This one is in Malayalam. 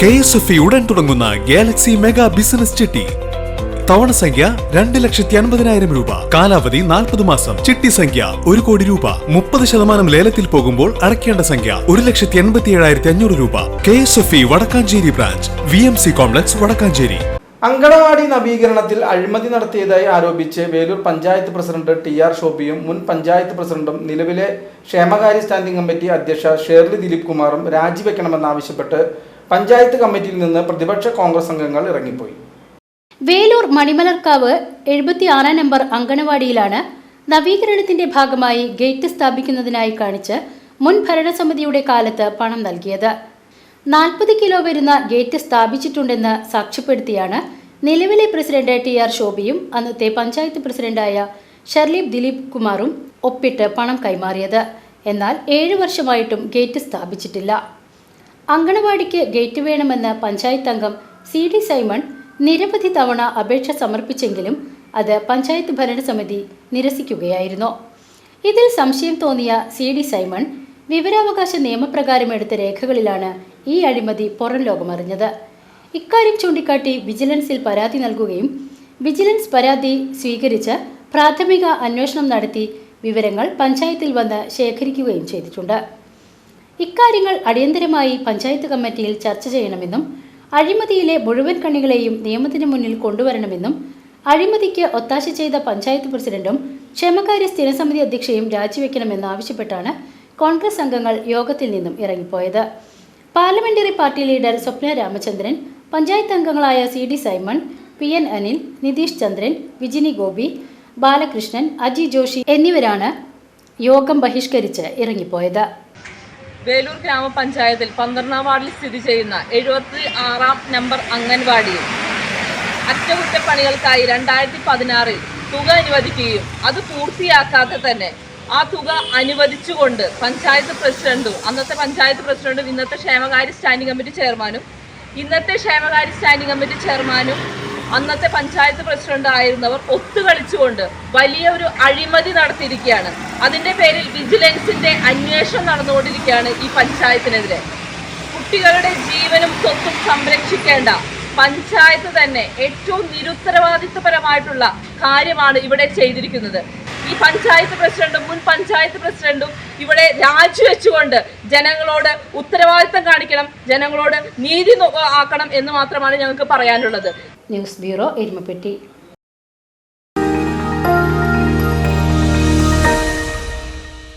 കെ എസ് എഫ് ഇ ഉടൻ തുടങ്ങുന്ന ഗാലക്സി മെഗാ ബിസിനസ് ചിട്ടി. തവണ സംഖ്യ രണ്ട് ലക്ഷത്തി അൻപതിനായിരം രൂപ. കാലാവധി നാൽപ്പത് മാസം. ചിട്ടി സംഖ്യ ഒരു കോടി രൂപ. മുപ്പത് ശതമാനം ലേലത്തിൽ പോകുമ്പോൾ അടയ്ക്കേണ്ട സംഖ്യ ഒരു ലക്ഷത്തി എൺപത്തി ഏഴായിരത്തി അഞ്ഞൂറ് രൂപ. K S F E Vadakkanchery branch. V M C complex Vadakkanchery. Anganwadi നവീകരണത്തിൽ അഴിമതി നടത്തിയതായി ആരോപിച്ച് Veloor panchayat president T R ഷോബിയും മുൻ പഞ്ചായത്ത് പ്രസിഡന്റും നിലവിലെ ക്ഷേമകാര്യ സ്റ്റാൻഡിംഗ് കമ്മിറ്റി അധ്യക്ഷ ഷേർലി ദിലീപ് കുമാറും രാജിവെക്കണമെന്നാവശ്യപ്പെട്ട് പഞ്ചായത്ത് കമ്മിറ്റിയിൽ നിന്ന് പ്രതിപക്ഷ കോൺഗ്രസ് അംഗങ്ങൾ ഇറങ്ങിപ്പോയി. വേലൂർ മണിമലർക്കാവ് എഴുപത്തിയാറാം നമ്പർ അങ്കണവാടിയിലാണ് നവീകരണത്തിന്റെ ഭാഗമായി ഗേറ്റ് സ്ഥാപിക്കുന്നതിനായി കാണിച്ച് മുൻ ഭരണസമിതിയുടെ കാലത്ത് പണം നൽകിയത്. നാൽപ്പത് കിലോ വരുന്ന ഗേറ്റ് സ്ഥാപിച്ചിട്ടുണ്ടെന്ന് സാക്ഷ്യപ്പെടുത്തിയാണ് നിലവിലെ പ്രസിഡന്റ് ടി ആർ ശോഭയും അന്നത്തെ പഞ്ചായത്ത് പ്രസിഡന്റായ ഷർലീപ് ദിലീപ് കുമാറും ഒപ്പിട്ട് പണം കൈമാറിയത്. എന്നാൽ ഏഴു വർഷമായിട്ടും ഗേറ്റ് സ്ഥാപിച്ചിട്ടില്ല. അങ്കണവാടിക്ക് ഗേറ്റ് വേണമെന്ന് പഞ്ചായത്ത് അംഗം സി ഡി സൈമൺ നിരവധി തവണ അപേക്ഷ സമർപ്പിച്ചെങ്കിലും അത് പഞ്ചായത്ത് ഭരണസമിതി നിരസിക്കുകയായിരുന്നു. ഇതിൽ സംശയം തോന്നിയ സി ഡി സൈമൺ വിവരാവകാശ നിയമപ്രകാരം എടുത്ത രേഖകളിലാണ് ഈ അഴിമതി പുറം ലോകമറിഞ്ഞത്. ഇക്കാര്യം ചൂണ്ടിക്കാട്ടി വിജിലൻസിൽ പരാതി നൽകുകയും വിജിലൻസ് പരാതി സ്വീകരിച്ച് പ്രാഥമിക അന്വേഷണം നടത്തി വിവരങ്ങൾ പഞ്ചായത്തിൽ വന്ന് ശേഖരിക്കുകയും ചെയ്തിട്ടുണ്ട്. ഇക്കാര്യങ്ങൾ അടിയന്തരമായി പഞ്ചായത്ത് കമ്മിറ്റിയിൽ ചർച്ച ചെയ്യണമെന്നും അഴിമതിയിലെ മുഴുവൻ കണികളെയും നിയമത്തിന് മുന്നിൽ കൊണ്ടുവരണമെന്നും അഴിമതിക്ക് ഒത്താശ ചെയ്ത പഞ്ചായത്ത് പ്രസിഡന്റും ക്ഷേമകാര്യ സ്ഥിരസമിതി അധ്യക്ഷയും രാജിവെക്കണമെന്നാവശ്യപ്പെട്ടാണ് കോൺഗ്രസ് അംഗങ്ങൾ യോഗത്തിൽ നിന്നും ഇറങ്ങിപ്പോയത്. Parliamentary party leader Swapna Ramachandran panchayat അംഗങ്ങളായ C D Simon P N Anil Nitheesh Chandran Vijini Gopi Balakrishnan Aji Joshi എന്നിവരാണ് യോഗം ബഹിഷ്കരിച്ച് ഇറങ്ങിപ്പോയത്. വേലൂർ ഗ്രാമപഞ്ചായത്തിൽ പന്ത്രണ്ടാം വാർഡിൽ സ്ഥിതി ചെയ്യുന്ന എഴുപത്തി ആറാം നമ്പർ അംഗൻവാടിയിൽ അറ്റകുറ്റപ്പണികൾക്കായി രണ്ടായിരത്തി പതിനാറിൽ തുക അനുവദിക്കുകയും അത് പൂർത്തിയാക്കാതെ തന്നെ ആ തുക അനുവദിച്ചുകൊണ്ട് പഞ്ചായത്ത് പ്രസിഡന്റും അന്നത്തെ പഞ്ചായത്ത് പ്രസിഡന്റും ഇന്നത്തെ ക്ഷേമകാര്യ സ്റ്റാൻഡിംഗ് കമ്മിറ്റി ചെയർമാനും ഇന്നത്തെ ക്ഷേമകാര്യ സ്റ്റാൻഡിംഗ് കമ്മിറ്റി ചെയർമാനും അന്നത്തെ പഞ്ചായത്ത് പ്രസിഡന്റ് ആയിരുന്നവർ ഒത്തുകളിച്ചുകൊണ്ട് വലിയ ഒരു അഴിമതി നടത്തിയിരിക്കുകയാണ്. അതിന്റെ പേരിൽ വിജിലൻസിന്റെ അന്വേഷണം നടന്നുകൊണ്ടിരിക്കുകയാണ് ഈ പഞ്ചായത്തിനെതിരെ. കുട്ടികളുടെ ജീവനും സ്വത്തും സംരക്ഷിക്കേണ്ട പഞ്ചായത്ത് തന്നെ ഏറ്റവും നിരുത്തരവാദിത്വപരമായിട്ടുള്ള കാര്യമാണ് ഇവിടെ ചെയ്തിരിക്കുന്നത്. ഈ പഞ്ചായത്ത് പ്രസിഡന്റും മുൻ പഞ്ചായത്ത് പ്രസിഡന്റും ഇവിടെ രാജിവെച്ചുകൊണ്ട് ജനങ്ങളോട് ഉത്തരവാദിത്തം കാണിക്കണം ജനങ്ങളോട് നീതി ആക്കണം എന്ന് മാത്രമാണ് ഞങ്ങൾക്ക് പറയാനുള്ളത്. News bureau Erumapetty.